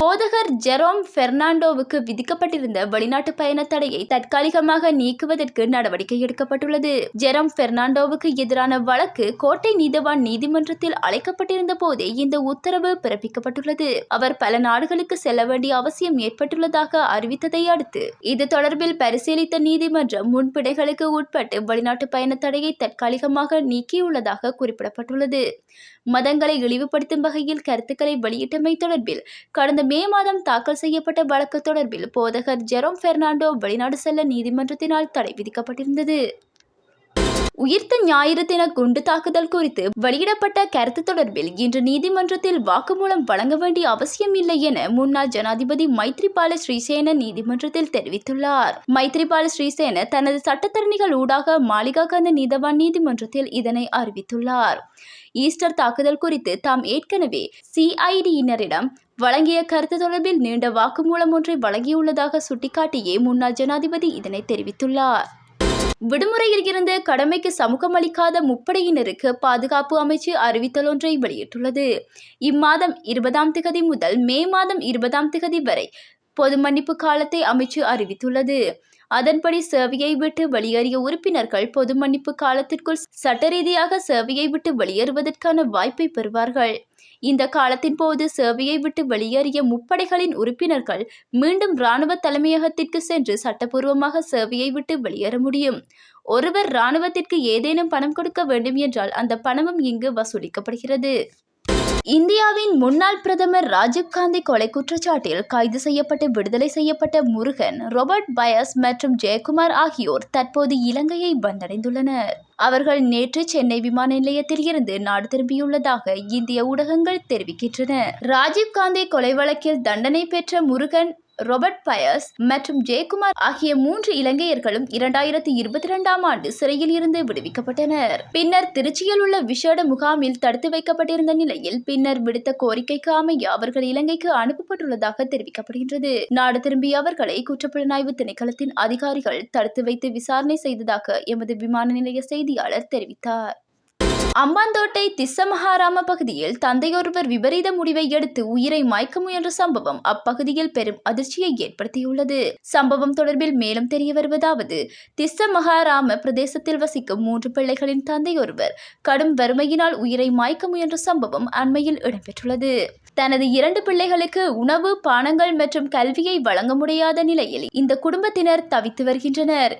போதகர் ஜெரோம் பெர்னாண்டோவுக்கு விதிக்கப்பட்டிருந்த வெளிநாட்டு பயண தடையை தற்காலிகமாக நீக்குவதற்கு நடவடிக்கை எடுக்கப்பட்டுள்ளது. ஜெரோம் பெர்னாண்டோவுக்கு எதிரான வழக்கு கோட்டை நீதவான் நீதிமன்றத்தில் அழைக்கப்பட்டிருந்த போதே இந்த உத்தரவு பிறப்பிக்கப்பட்டுள்ளது. அவர் பல நாடுகளுக்கு செல்ல வேண்டிய அவசியம் ஏற்பட்டுள்ளதாக அறிவித்ததை அடுத்து இது தொடர்பில் பரிசீலித்த நீதிமன்றம் முன்பிடைகளுக்கு உட்பட்டு வெளிநாட்டு பயண தடையை தற்காலிகமாக நீக்கியுள்ளதாக குறிப்பிடப்பட்டுள்ளது. மதங்களை இழிவுபடுத்தும் வகையில் கருத்துக்களை வெளியிட்டமை தொடர்பில் கடந்த மே மாதம் தாக்கல் செய்யப்பட்ட வழக்கு தொடர்பில் போதகர் ஜெரோம் பெர்னாண்டோ வெளிநாடு செல்ல நீதிமன்றத்தினால் தடை விதிக்கப்பட்டிருந்தது. உயிர்த்த ஞாயிறு தின குண்டு தாக்குதல் குறித்து வெளியிடப்பட்ட கருத்து தொடர்பில் இன்று நீதிமன்றத்தில் வாக்குமூலம் வழங்க வேண்டிய அவசியம் இல்லை என முன்னாள் ஜனாதிபதி மைத்ரிபால ஸ்ரீசேன நீதிமன்றத்தில் தெரிவித்துள்ளார். மைத்ரிபால ஸ்ரீசேன தனது சட்டத்தரணிகள் ஊடாக மாளிகாகந்த நீதவான் நீதிமன்றத்தில் இதனை அறிவித்துள்ளார். ஈஸ்டர் தாக்குதல் குறித்து தாம் ஏற்கனவே சிஐடியினரிடம் வழங்கிய கருத்து தொடர்பில் நீண்ட வாக்குமூலம் ஒன்றை வழங்கியுள்ளதாக சுட்டிக்காட்டியே முன்னாள் ஜனாதிபதி இதனை தெரிவித்துள்ளார். விடுமுறையில் இருந்து கடமைக்கு சமூகம் அளிக்காத முப்படையினருக்கு பாதுகாப்பு அமைச்சு அறிவித்தல் ஒன்றை வெளியிட்டுள்ளது. இம்மாதம் இருபதாம் திகதி முதல் மே மாதம் இருபதாம் திகதி வரை பொது மன்னிப்பு காலத்தை அமைச்சு அறிவித்துள்ளது. அதன்படி சேவையை விட்டு வெளியேறிய உறுப்பினர்கள் பொது மன்னிப்பு காலத்திற்குள் சட்டரீதியாக சேவையை விட்டு வெளியேறுவதற்கான வாய்ப்பை பெறுவார்கள். இந்த காலத்தின் போது சேவையை விட்டு வெளியேறிய முப்படைகளின் உறுப்பினர்கள் மீண்டும் இராணுவ தலைமையகத்திற்கு சென்று சட்டப்பூர்வமாக சேவையை விட்டு வெளியேற முடியும். ஒருவர் இராணுவத்திற்கு ஏதேனும் பணம் கொடுக்க வேண்டும் என்றால் அந்த பணமும் இங்கு வசூலிக்கப்படுகிறது. இந்தியாவின் முன்னாள் பிரதமர் ராஜீவ்காந்தி கொலை குற்றச்சாட்டில் கைது செய்யப்பட்டு விடுதலை செய்யப்பட்ட முருகன் ரொபர்ட் பயஸ் மற்றும் ஜெயக்குமார் ஆகியோர் தற்போது இலங்கையை வந்தடைந்துள்ளனர். அவர்கள் நேற்று சென்னை விமான நிலையத்தில் இருந்து நாடு திரும்பியுள்ளதாக இந்திய ஊடகங்கள் தெரிவிக்கின்றன. ராஜீவ்காந்தி கொலை வழக்கில் தண்டனை பெற்ற முருகன் ரொபர்ட் பயஸ் மற்றும் ஜெயக்குமார் ஆகிய மூன்று இலங்கையர்களும் இரண்டாயிரத்தி இருபத்தி இரண்டாம் ஆண்டு சிறையில் இருந்து விடுவிக்கப்பட்டனர். பின்னர் திருச்சியில் உள்ள விஷேட முகாமில் தடுத்து வைக்கப்பட்டிருந்த நிலையில் பின்னர் விடுத்த கோரிக்கைக்கு அமைய அவர்கள் இலங்கைக்கு அனுப்பப்பட்டுள்ளதாக தெரிவிக்கப்படுகின்றது. நாடு திரும்பிய அவர்களை குற்றப்புலனாய்வு திணைக்களத்தின் அதிகாரிகள் தடுத்து வைத்து விசாரணை செய்ததாக எமது விமான நிலைய செய்தியாளர் தெரிவித்தார். அம்பாந்தோட்டை திஸ்ஸமஹாராம பகுதியில் தந்தையொருவர் விபரீத முடிவை எடுத்து உயிரை மாய்க்க முயன்ற சம்பவம் அப்பகுதியில் பெரும் அதிர்ச்சியை ஏற்படுத்தியுள்ளது. சம்பவம் தொடர்பில் மேலும் தெரிய வருவதாவது திஸ்ஸமஹாராம பிரதேசத்தில் வசிக்கும் மூன்று பிள்ளைகளின் தந்தையொருவர் கடும் வறுமையினால் உயிரை மாய்க்க முயன்ற சம்பவம் அண்மையில் இடம்பெற்றுள்ளது. தனது இரண்டு பிள்ளைகளுக்கு உணவு பானங்கள் மற்றும் கல்வியை வழங்க முடியாத நிலையில் இந்த குடும்பத்தினர் தவித்து வருகின்றனர்.